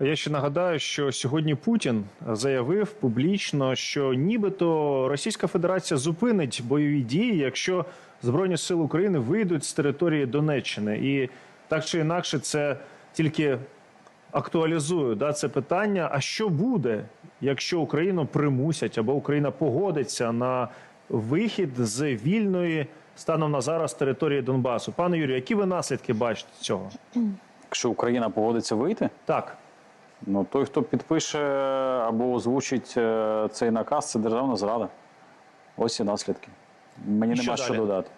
Я ще нагадаю, що сьогодні Путін заявив публічно, що нібито Російська Федерація зупинить бойові дії, якщо Збройні сили України вийдуть з території Донеччини. І так чи інакше, це тільки актуалізує да, це питання. А що буде, якщо Україну примусять або Україна погодиться на вихід з вільної станом на зараз території Донбасу? Пане Юрію, які ви наслідки бачите цього? Якщо Україна погодиться вийти, Так. Ну той, хто підпише або озвучить е, цей наказ, це державна зрада. Ось і наслідки. Мені І що нема що далі? додати.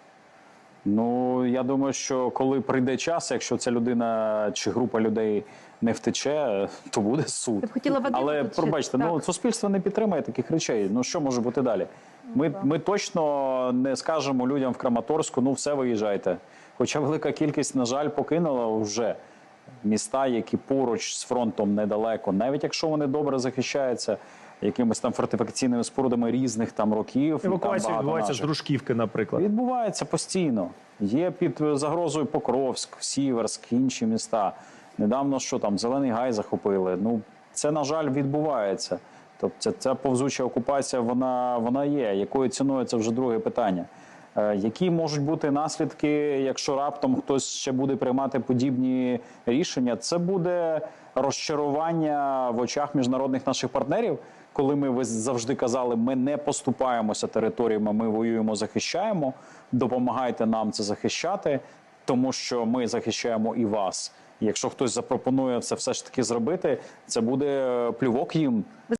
Ну, я думаю, що коли прийде час, якщо ця людина чи група людей не втече, то буде суд. Хотіла Але ще- пробачте, ну суспільство не підтримує таких речей. Ну що може бути далі? Ми, ми точно не скажемо людям в Краматорську, ну все виїжджайте. Хоча велика кількість, на жаль, покинула вже міста, які поруч з фронтом недалеко, навіть якщо вони добре захищаються якимись там фортифікаційними спорудами різних там років. Евакуація відбувається з. Дружківки, наприклад. Відбувається постійно. Є під загрозою Покровськ, Сіверськ, інші міста. Недавно що там Зелений Гай захопили. Ну це на жаль відбувається. Тобто ця повзуча окупація, вона, вона є. Якою ціною це вже друге питання. Е, які можуть бути наслідки, якщо раптом хтось ще буде приймати подібні рішення? Це буде розчарування в очах міжнародних наших партнерів, коли ми завжди казали, ми не поступаємося територіями, ми воюємо, захищаємо. Допомагайте нам це захищати, тому що ми захищаємо і вас. Якщо хтось запропонує це все ж таки зробити, це буде е, плювок їм